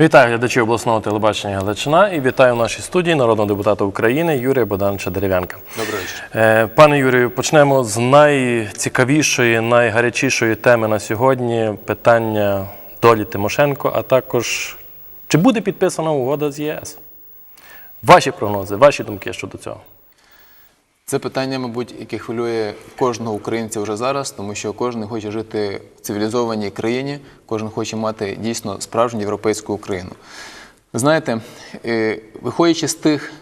Вітаю глядачів обласного телебачення Галичина і вітаю в нашій студії народного депутата України Юрія Богдановича Дерев'янка. Добрий вечір. Е, Пане Юрію, почнемо з найцікавішої, найгарячішої теми на сьогодні питання долі Тимошенко, а також чи буде підписана угода з ЄС? Ваші прогнози, ваші думки щодо цього. Це питання, мабуть, яке хвилює кожного українця вже зараз, тому що кожен хоче жити в цивілізованій країні, кожен хоче мати дійсно справжню європейську Україну. Знаєте, е, виходячи з тих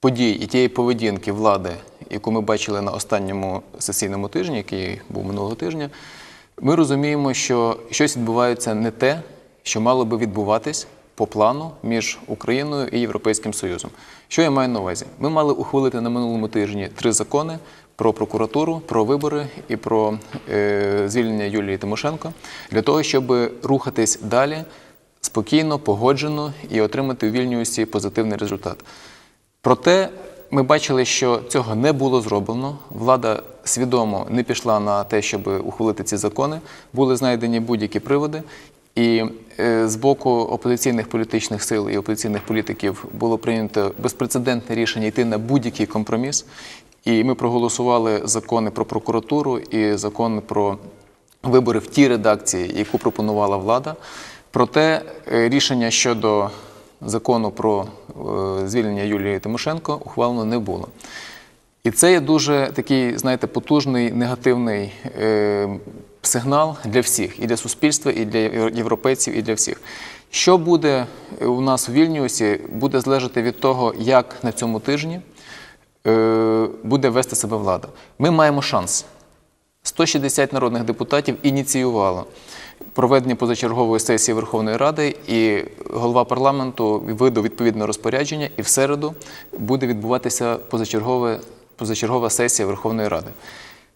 подій і тієї поведінки влади, яку ми бачили на останньому сесійному тижні, який був минулого тижня, ми розуміємо, що щось відбувається не те, що мало би відбуватись по плану між Україною і Європейським Союзом. Що я маю на увазі? Ми мали ухвалити на минулому тижні три закони про прокуратуру, про вибори і про е, звільнення Юлії Тимошенко для того, щоб рухатись далі спокійно, погоджено і отримати у Вільнюсі позитивний результат. Проте ми бачили, що цього не було зроблено. Влада свідомо не пішла на те, щоб ухвалити ці закони. Були знайдені будь-які приводи. І е, з боку опозиційних політичних сил і опозиційних політиків було прийнято безпрецедентне рішення йти на будь-який компроміс. І ми проголосували закони про прокуратуру і закон про вибори в тій редакції, яку пропонувала влада. Проте е, рішення щодо закону про е, звільнення Юлії Тимошенко ухвалено не було. І це є дуже такий, знаєте, потужний негативний сигнал для всіх, і для суспільства, і для європейців, і для всіх. Що буде у нас у Вільнюсі, буде залежати від того, як на цьому тижні е, буде вести себе влада. Ми маємо шанс. 160 народних депутатів ініціювало проведення позачергової сесії Верховної Ради, і голова парламенту видав відповідне розпорядження, і в середу буде відбуватися позачергове, позачергова сесія Верховної Ради.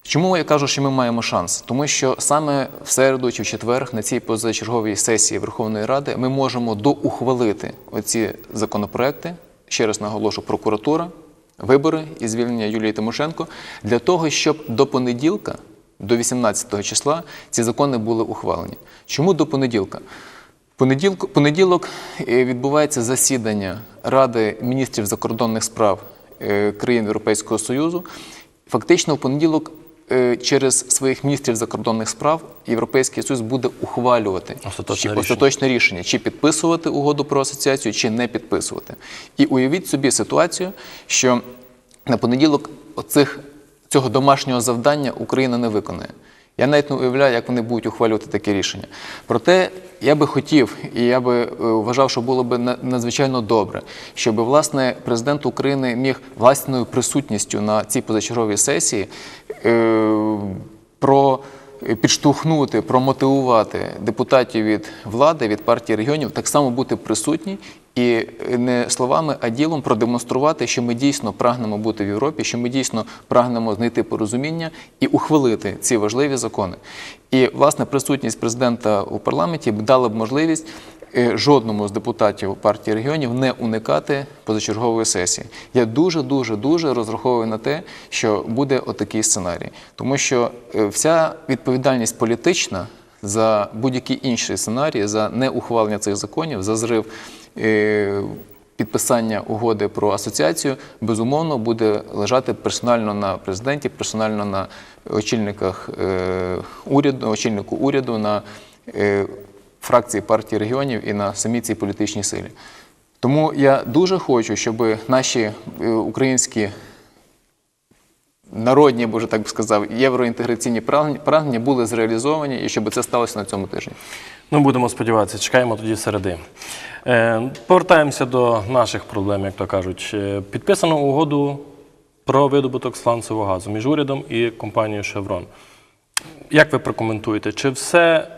Чому я кажу, що ми маємо шанс? Тому що саме в середу чи в четвер на цій позачерговій сесії Верховної Ради ми можемо доухвалити оці законопроекти. Ще раз наголошу, прокуратура, вибори і звільнення Юлії Тимошенко для того, щоб до понеділка, до 18 числа, ці закони були ухвалені. Чому до понеділка? Понеділок, понеділок відбувається засідання Ради міністрів закордонних справ е, країн Європейського Союзу. Фактично, в понеділок через своїх міністрів закордонних справ Європейський Союз буде ухвалювати Остаточне чи, рішення. остаточне рішення, чи підписувати угоду про асоціацію, чи не підписувати. І уявіть собі ситуацію, що на понеділок оцих, цього домашнього завдання Україна не виконає. Я навіть не уявляю, як вони будуть ухвалювати таке рішення. Проте я би хотів, і я би е, вважав, що було б на- надзвичайно добре, щоб власне президент України міг власною присутністю на цій позачерговій сесії е, підштовхнути, промотивувати депутатів від влади, від партії регіонів, так само бути присутні і не словами, а ділом продемонструвати, що ми дійсно прагнемо бути в Європі, що ми дійсно прагнемо знайти порозуміння і ухвалити ці важливі закони. І власне присутність президента у парламенті дала б можливість е, жодному з депутатів партії регіонів не уникати позачергової сесії. Я дуже, дуже, дуже розраховую на те, що буде отакий сценарій, тому що е, вся відповідальність політична за будь-який інший сценарій, за неухвалення цих законів, за зрив. е, Підписання угоди про асоціацію безумовно буде лежати персонально на президенті, персонально на очільниках е, уряду, очільнику уряду, на фракції партії регіонів і на самій цій політичній силі. Тому я дуже хочу, щоб наші е, українські народні, я б так би сказав, євроінтеграційні прагнення були зреалізовані і щоб це сталося на цьому тижні. Ну, будемо сподіватися, чекаємо тоді середи. Е, повертаємося до наших проблем, як то кажуть. Е, Підписано угоду про видобуток сланцевого газу між урядом і компанією Chevron. Як ви прокоментуєте, чи все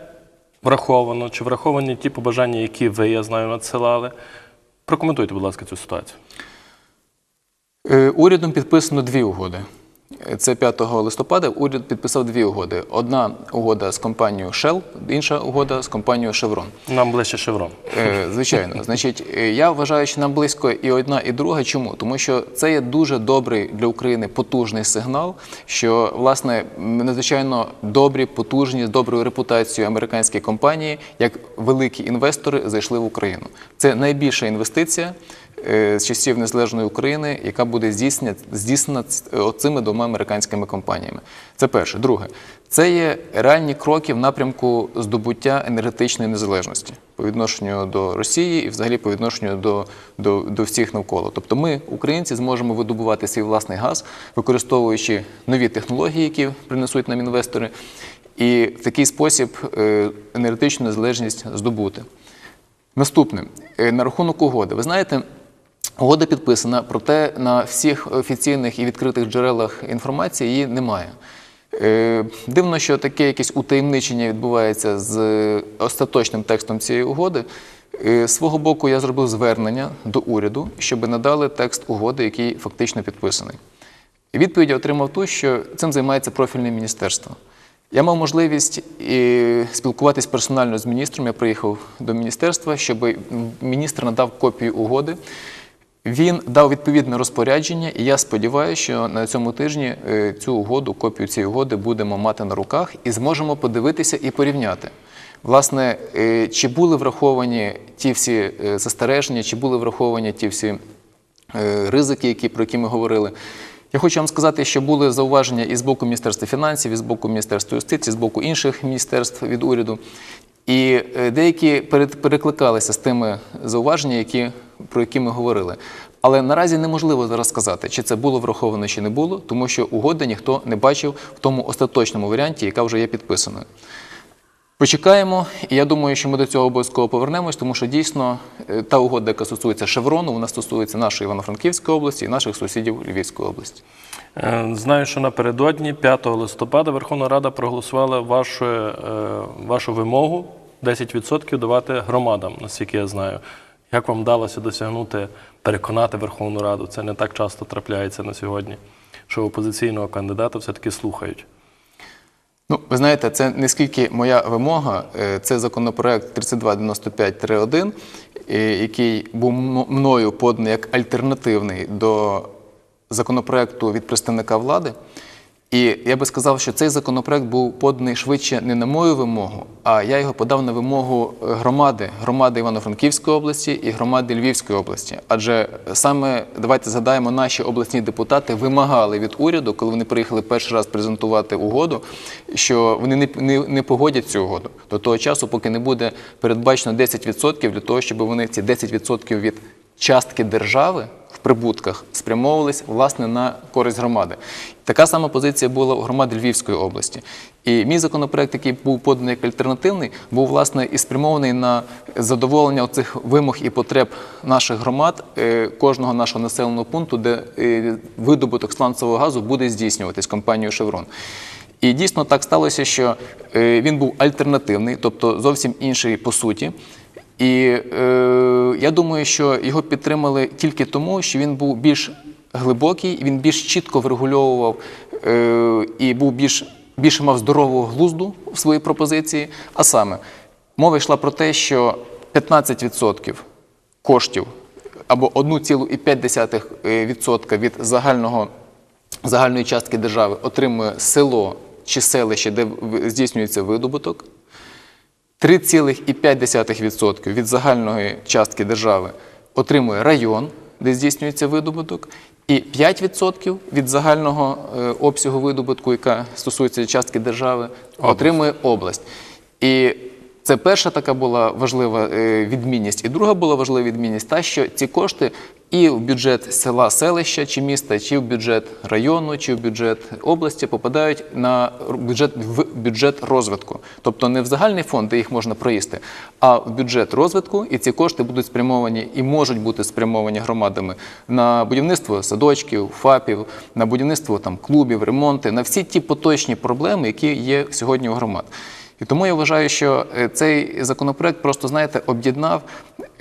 враховано, чи враховані ті побажання, які ви, я знаю, надсилали? Прокоментуйте, будь ласка, цю ситуацію. Е, Урядом підписано дві угоди. Це 5 листопада уряд підписав дві угоди. Одна угода з компанією Shell, інша угода з компанією Chevron. Нам ближче шеврон. Е, Звичайно, значить, е, я вважаю, що нам близько і одна, і друга. Чому? Тому що це є дуже добрий для України потужний сигнал, що власне надзвичайно добрі, потужні, з доброю репутацією американські компанії, як великі інвестори, зайшли в Україну. Це найбільша інвестиція. Е, З часів незалежної України, яка буде здійснена, здійснена цими двома американськими компаніями. Це перше. Друге, це є реальні кроки в напрямку здобуття енергетичної незалежності по відношенню до Росії і взагалі по відношенню до, до, до всіх навколо. Тобто ми, українці, зможемо видобувати свій власний газ, використовуючи нові технології, які принесуть нам інвестори, і в такий спосіб е, енергетичну незалежність здобути. Наступне Е, на рахунок угоди. Ви знаєте, угода підписана, проте на всіх офіційних і відкритих джерелах інформації її немає. Е, Дивно, що таке якесь утаємничення відбувається з остаточним текстом цієї угоди. Е, свого боку, я зробив звернення до уряду, щоб надали текст угоди, який фактично підписаний. Відповідь я отримав ту, що цим займається профільне міністерство. Я мав можливість спілкуватись персонально з міністром. Я приїхав до міністерства, щоб міністр надав копію угоди. Він дав відповідне розпорядження, і я сподіваюся, що на цьому тижні е, цю угоду, копію цієї угоди будемо мати на руках і зможемо подивитися і порівняти. Власне, е, чи були враховані ті всі е, застереження, чи були враховані ті всі ризики, які, про які ми говорили. Я хочу вам сказати, що були зауваження і з боку Міністерства фінансів, і з боку Міністерства юстиції, з боку інших міністерств від уряду. І деякі перекликалися з тими зауваженнями, які, про які ми говорили. Але наразі неможливо зараз сказати, чи це було враховано, чи не було, тому що угоди ніхто не бачив в тому остаточному варіанті, яка вже є підписаною. Почекаємо, і я думаю, що ми до цього обов'язково повернемось, тому що дійсно е, та угода, яка стосується Шеврону, вона стосується нашої Івано-Франківської області і наших сусідів Львівської області. Е, Знаю, що напередодні, 5 листопада, Верховна Рада проголосувала вашу, е, вашу вимогу 10% давати громадам, наскільки я знаю. Як вам вдалося досягнути, переконати Верховну Раду? Це не так часто трапляється на сьогодні, що опозиційного кандидата все-таки слухають. Ну, ви знаєте, це не скільки моя вимога, е, це законопроект 3295-1, е, який був мною поданий як альтернативний до законопроекту від представника влади. І я би сказав, що цей законопроект був поданий швидше не на мою вимогу, а я його подав на вимогу е, громади, громади Івано-Франківської області і громади Львівської області. Адже саме давайте згадаємо, наші обласні депутати вимагали від уряду, коли вони приїхали перший раз презентувати угоду, що вони не, не, не погодять цю угоду до того часу, поки не буде передбачено 10% для того, щоб вони ці 10% від частки держави в прибутках спрямовувались власне на користь громади. Така сама позиція була у громади Львівської області. І мій законопроект, який був поданий як альтернативний, був власне і спрямований на задоволення цих вимог і потреб наших громад, е, кожного нашого населеного пункту, де е, видобуток сланцевого газу буде здійснюватись компанією Шеврон. І дійсно так сталося, що е, він був альтернативний, тобто зовсім інший по суті. І е, я думаю, що його підтримали тільки тому, що він був більш глибокий, він більш чітко врегульовував е, і був більш, більше мав здорового глузду в своїй пропозиції. А саме, мова йшла про те, що 15% коштів або 1,5% від загального, загальної частки держави отримує село чи селище, де здійснюється видобуток. 3,5% від загальної частки держави отримує район, де здійснюється видобуток, і 5% від загального е, обсягу видобутку, яка стосується частки держави, отримує область. І це перша така була важлива е, відмінність. І друга була важлива відмінність та, що ці кошти і в бюджет села, селища чи міста, чи в бюджет району, чи в бюджет області попадають на бюджет в бюджет розвитку, тобто не в загальний фонд, де їх можна проїсти, а в бюджет розвитку, і ці кошти будуть спрямовані і можуть бути спрямовані громадами на будівництво садочків, ФАПів, на будівництво там клубів, ремонти, на всі ті поточні проблеми, які є сьогодні у громад. І тому я вважаю, що е, цей законопроект просто, знаєте, об'єднав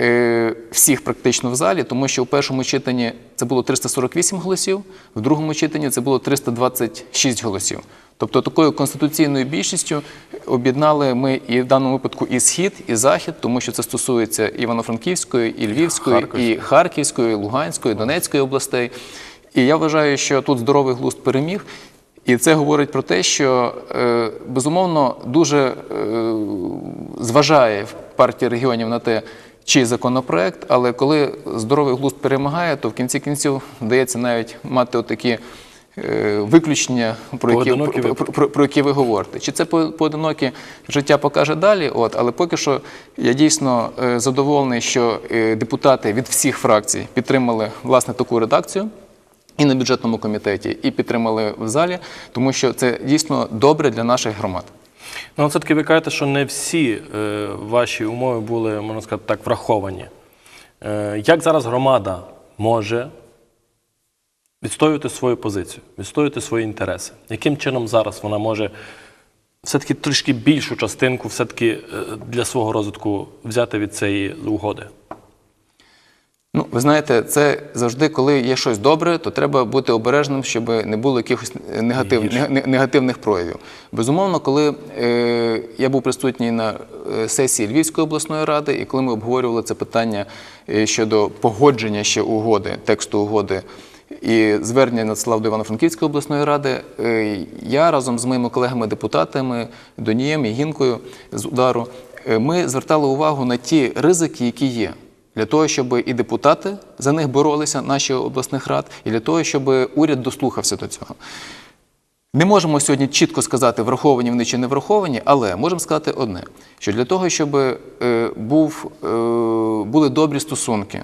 е, всіх практично в залі, тому що у першому читанні це було 348 голосів, в другому читанні це було 326 голосів. Тобто такою конституційною більшістю об'єднали ми і в даному випадку і схід, і захід, тому що це стосується Івано-Франківської, і Львівської, Харківської. і Харківської, Луганської, Донецької областей. І я вважаю, що тут здоровий глузд переміг. І це говорить про те, що е, безумовно дуже е, зважає партія регіонів на те, чий законопроект, але коли здоровий глузд перемагає, то в кінці кінців вдається навіть мати отакі е, виключення, про які, про, про, про, про які ви говорите. Чи це по- поодинокі життя покаже далі? От, але поки що я дійсно задоволений, що депутати від всіх фракцій підтримали власне таку редакцію. І на бюджетному комітеті, і підтримали в залі, тому що це дійсно добре для наших громад. Ну, все-таки ви кажете, що не всі е, ваші умови були, можна сказати так, враховані. Е, як зараз громада може відстоювати свою позицію, відстоювати свої інтереси? Яким чином зараз вона може все-таки трішки більшу частинку все-таки е, для свого розвитку взяти від цієї угоди? Ну, ви знаєте, це завжди, коли є щось добре, то треба бути обережним, щоб не було якихось негатив, негативних проявів. Безумовно, коли е, я був присутній на е, сесії Львівської обласної ради, і коли ми обговорювали це питання е, щодо погодження ще угоди, тексту угоди. І звернення надсилав до Івано-Франківської обласної ради. е, Я разом з моїми колегами-депутатами Донієм і Гінкою з удару е, ми звертали увагу на ті ризики, які є для того, щоб і депутати за них боролися, наші обласних рад, і для того, щоб уряд дослухався до цього. Не можемо сьогодні чітко сказати, враховані вони чи не враховані, але можемо сказати одне: що для того, щоб е, був, е, були добрі стосунки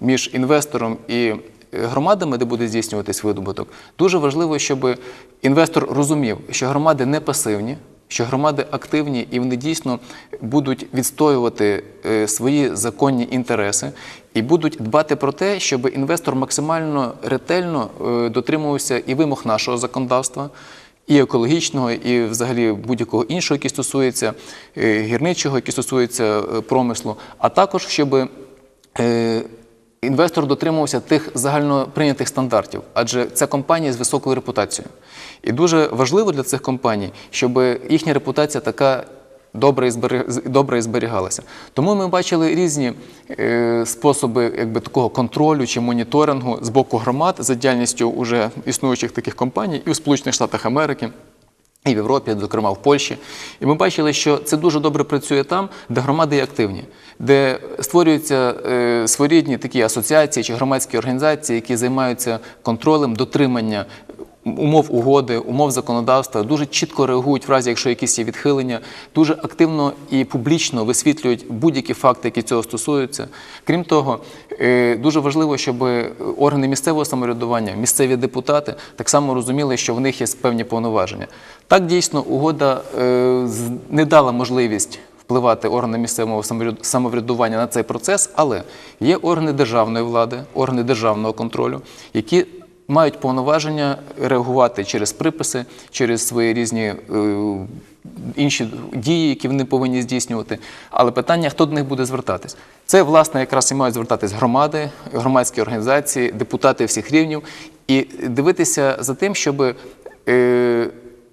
між інвестором і громадами, де буде здійснюватись видобуток, дуже важливо, щоб інвестор розумів, що громади не пасивні, що громади активні і вони дійсно будуть відстоювати е, свої законні інтереси і будуть дбати про те, щоб інвестор максимально ретельно е, дотримувався і вимог нашого законодавства. І екологічного, і взагалі будь-якого іншого, який стосується е, гірничого, який стосується промислу, а також щоб інвестор дотримувався тих загально прийнятих стандартів, адже це компанії з високою репутацією. І дуже важливо для цих компаній, щоб їхня репутація така добре і і зберігалася. Тому ми бачили різні е, способи якби, такого контролю чи моніторингу з боку громад за діяльністю уже існуючих таких компаній і у Сполучених Штатах Америки. І в Європі, зокрема в Польщі. І ми бачили, що це дуже добре працює там, де громади є активні, де створюються е, своєрідні такі асоціації чи громадські організації, які займаються контролем дотримання умов угоди, умов законодавства, дуже чітко реагують в разі, якщо якісь є відхилення, дуже активно і публічно висвітлюють будь-які факти, які цього стосуються. Крім того, е, дуже важливо, щоб органи місцевого самоврядування, місцеві депутати так само розуміли, що в них є певні повноваження. Так дійсно угода е, не дала можливість впливати органи місцевого самовряд- самоврядування на цей процес, але є органи державної влади, органи державного контролю, які мають повноваження реагувати через приписи, через свої різні е, інші дії, які вони повинні здійснювати. Але питання, хто до них буде звертатись? Це, власне, якраз і мають звертатись громади, громадські організації, депутати всіх рівнів і дивитися за тим, щоб. Е,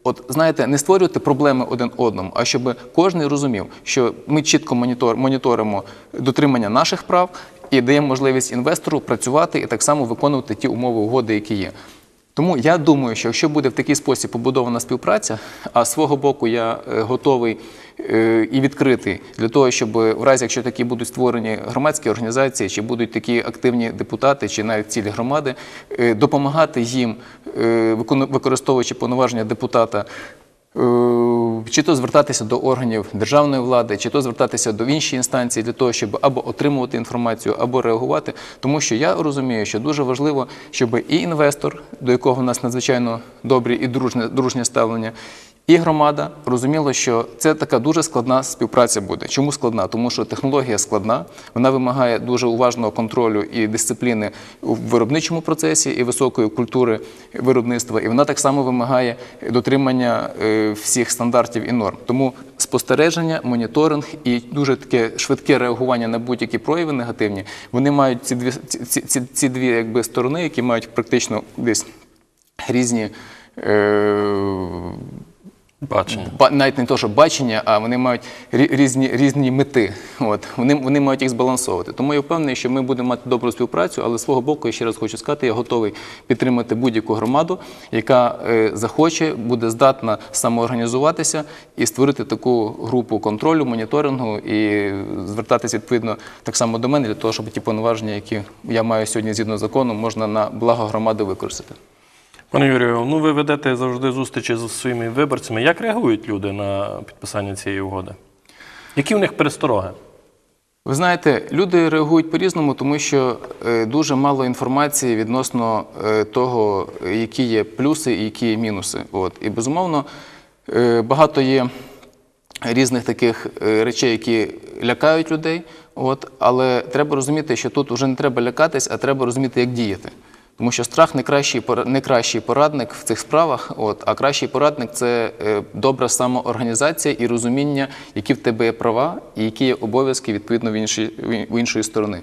От знаєте, не створювати проблеми один одному, а щоб кожен розумів, що ми чітко монітор, моніторимо дотримання наших прав і даємо можливість інвестору працювати і так само виконувати ті умови угоди, які є. Тому я думаю, що якщо буде в такий спосіб побудована співпраця, а з свого боку я е, готовий е, і відкритий для того, щоб в разі, якщо такі будуть створені громадські організації, чи будуть такі активні депутати, чи навіть цілі громади, е, допомагати їм, використовуючи повноваження депутата. Е, Чи то звертатися до органів державної влади, чи то звертатися до іншої інстанції для того, щоб або отримувати інформацію, або реагувати. Тому що я розумію, що дуже важливо, щоб і інвестор, до якого в нас надзвичайно добрі і дружне, дружнє ставлення, і громада розуміло, що це така дуже складна співпраця буде. Чому складна? Тому що технологія складна, вона вимагає дуже уважного контролю і дисципліни у виробничому процесі і високої культури виробництва. І вона так само вимагає дотримання е, всіх стандартів і норм. Тому спостереження, моніторинг і дуже таке швидке реагування на будь-які прояви негативні. Вони мають ці дві ці, ці, ці дві якби сторони, які мають практично десь різні. Е, Бачення. ба- навіть не то, що бачення, а вони мають різні, різні мети. От вони, вони мають їх збалансовувати. Тому я впевнений, що ми будемо мати добру співпрацю, але з свого боку, я ще раз хочу сказати, я готовий підтримати будь-яку громаду, яка е, захоче, буде здатна самоорганізуватися і створити таку групу контролю, моніторингу і звертатися відповідно так само до мене для того, щоб ті повноваження, які я маю сьогодні згідно закону, можна на благо громади використати. Пане Юрію, ну ви ведете завжди зустрічі зі своїми виборцями. Як реагують люди на підписання цієї угоди? Які в них перестороги? Ви знаєте, люди реагують по-різному, тому що е, дуже мало інформації відносно е, того, які є плюси і які є мінуси. От. І безумовно, е, багато є різних таких речей, які лякають людей. От. Але треба розуміти, що тут вже не треба лякатись, а треба розуміти, як діяти. Тому що страх не кращий, не кращий порадник в цих справах, от, а кращий порадник це е, добра самоорганізація і розуміння, які в тебе є права і які є обов'язки відповідно в іншій, в іншої сторони.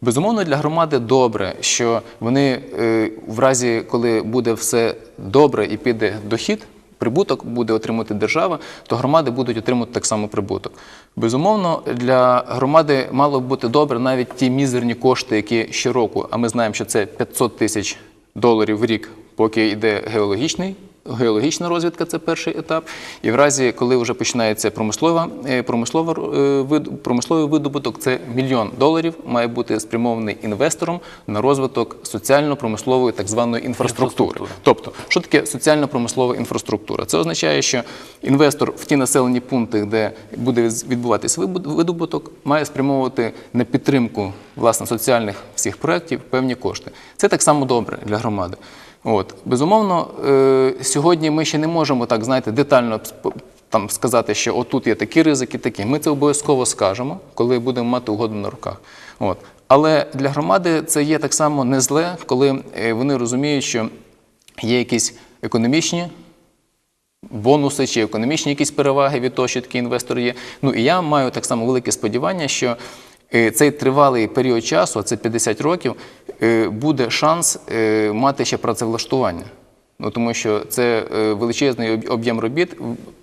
Безумовно, для громади добре, що вони е, в разі, коли буде все добре і піде дохід, прибуток буде отримувати держава, то громади будуть отримувати так само прибуток. Безумовно, для громади мало б бути добре навіть ті мізерні кошти, які щороку, а ми знаємо, що це 500 тисяч доларів в рік, поки йде геологічний. Геологічна розвідка це перший етап. І в разі, коли вже починається промислова, е, промислова, е, промисловий видобуток, це мільйон доларів має бути спрямований інвестором на розвиток соціально-промислової так званої інфраструктури. Інфраструктури. Тобто, що таке соціально-промислова інфраструктура? Це означає, що інвестор в ті населені пункти, де буде від- відбуватись видобуток, має спрямовувати на підтримку власне соціальних всіх проєктів певні кошти. Це так само добре для громади. От безумовно, е, сьогодні ми ще не можемо так знаєте детально там сказати, що отут є такі ризики, такі. Ми це обов'язково скажемо, коли будемо мати угоду на руках. От. Але для громади це є так само не зле, коли е, вони розуміють, що є якісь економічні бонуси чи економічні якісь переваги від того, що такий інвестор є. Ну і я маю так само велике сподівання, що цей тривалий період часу, а це 50 років, е, буде шанс е, мати ще працевлаштування. Ну, тому що це е, величезний об'єм робіт.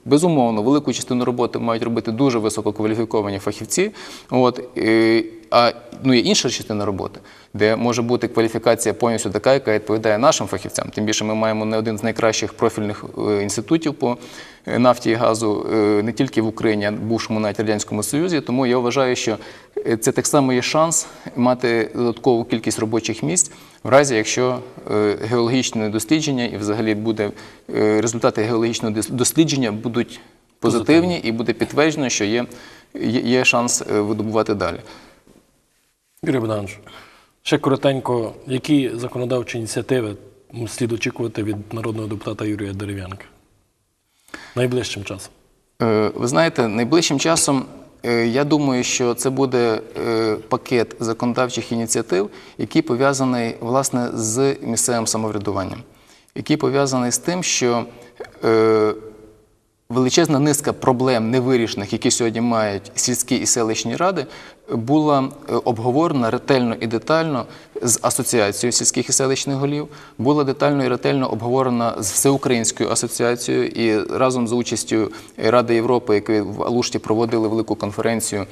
Безумовно, велику частину роботи мають робити дуже висококваліфіковані фахівці. От, е, а ну, є інша частина роботи, де може бути кваліфікація повністю така, яка відповідає нашим фахівцям. Тим більше ми маємо не один з найкращих профільних е, інститутів по е, нафті і газу е, не тільки в Україні, а в бувшому навіть Радянському Союзі. Тому я вважаю, що це так само є шанс мати додаткову кількість робочих місць, в разі якщо геологічне дослідження і взагалі буде результати геологічного дослідження будуть позитивні і буде підтверджено, що є, є, є шанс видобувати далі. Юрій Богданович, ще коротенько, які законодавчі ініціативи слід очікувати від народного депутата Юрія Дерев'янка найближчим часом? Е, Ви знаєте, найближчим часом е, я думаю, що це буде е, пакет законодавчих ініціатив, який пов'язаний власне з місцевим самоврядуванням, який пов'язаний з тим, що величезна низка проблем невирішених, які сьогодні мають сільські і селищні ради, була е, обговорена ретельно і детально з асоціацією сільських і селищних голів, була детально і ретельно обговорена з всеукраїнською асоціацією і разом з участю Ради Європи, які в Алушті проводили велику конференцію.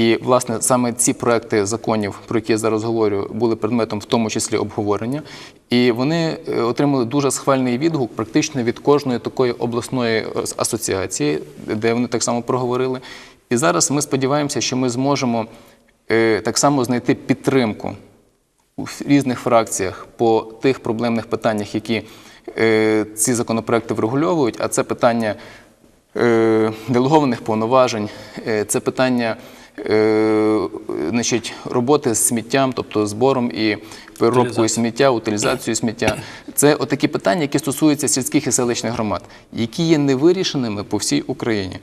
І, власне, саме ці проекти законів, про які я зараз говорю, були предметом в тому числі обговорення. І вони е, отримали дуже схвальний відгук практично від кожної такої обласної е, асоціації, де вони так само проговорили. І зараз ми сподіваємося, що ми зможемо е, так само знайти підтримку у різних фракціях по тих проблемних питаннях, які ці законопроекти врегульовують, а це питання делегованих повноважень, це питання значить, роботи з сміттям, тобто збором і переробкою сміття, утилізацією сміття. Це отакі питання, які стосуються сільських і селищних громад, які є невирішеними по всій Україні.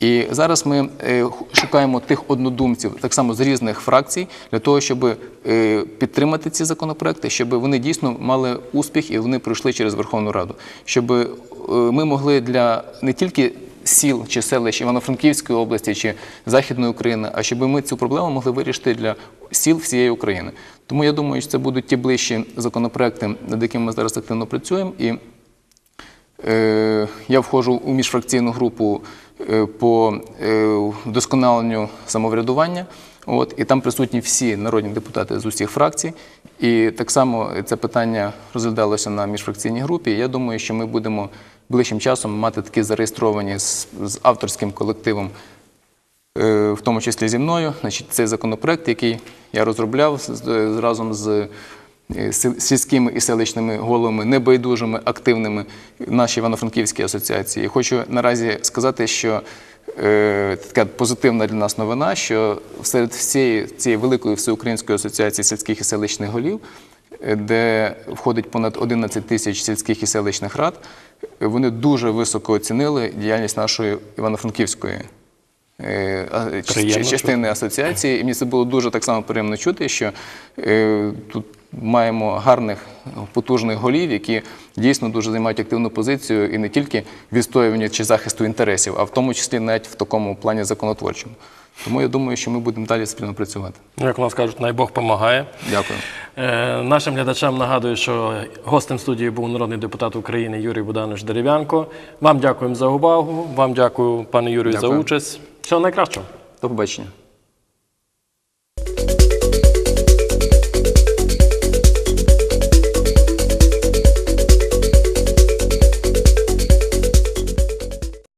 І зараз ми е, шукаємо тих однодумців, так само з різних фракцій, для того, щоб е, підтримати ці законопроекти, щоб вони дійсно мали успіх і вони пройшли через Верховну Раду, щоб е, ми могли для не тільки сіл чи селищ Івано-Франківської області чи Західної України, а щоб ми цю проблему могли вирішити для сіл всієї України. Тому я думаю, що це будуть ті ближчі законопроекти, над якими ми зараз активно працюємо. І Е, Я входжу у міжфракційну групу е, по е, вдосконаленню самоврядування. От, і там присутні всі народні депутати з усіх фракцій. І так само це питання розглядалося на міжфракційній групі. Я думаю, що ми будемо ближчим часом мати такі зареєстровані з, з авторським колективом е, в тому числі зі мною. Значить, цей законопроект, який я розробляв разом з е, сільськими і селищними головами, небайдужими, активними нашій Івано-Франківській асоціації. Хочу наразі сказати, що е, така позитивна для нас новина, що серед всієї цієї великої всеукраїнської асоціації сільських і селищних голів, де входить понад 11 тисяч сільських і селищних рад, вони дуже високо оцінили діяльність нашої Івано-Франківської е, частини асоціації. І мені це було дуже так само приємно чути, що е, тут маємо гарних, потужних голів, які дійсно дуже займають активну позицію і не тільки відстоювання чи захисту інтересів, а в тому числі навіть в такому плані законотворчому. Тому я думаю, що ми будемо далі спільно працювати. Як у нас кажуть, най Бог помагає. Дякую. Е, нашим глядачам нагадую, що гостем студії був народний депутат України Юрій Буданович Дерев'янко. Вам дякуємо за увагу. Вам дякую, пане Юрію, за участь. Всього найкращого. До побачення.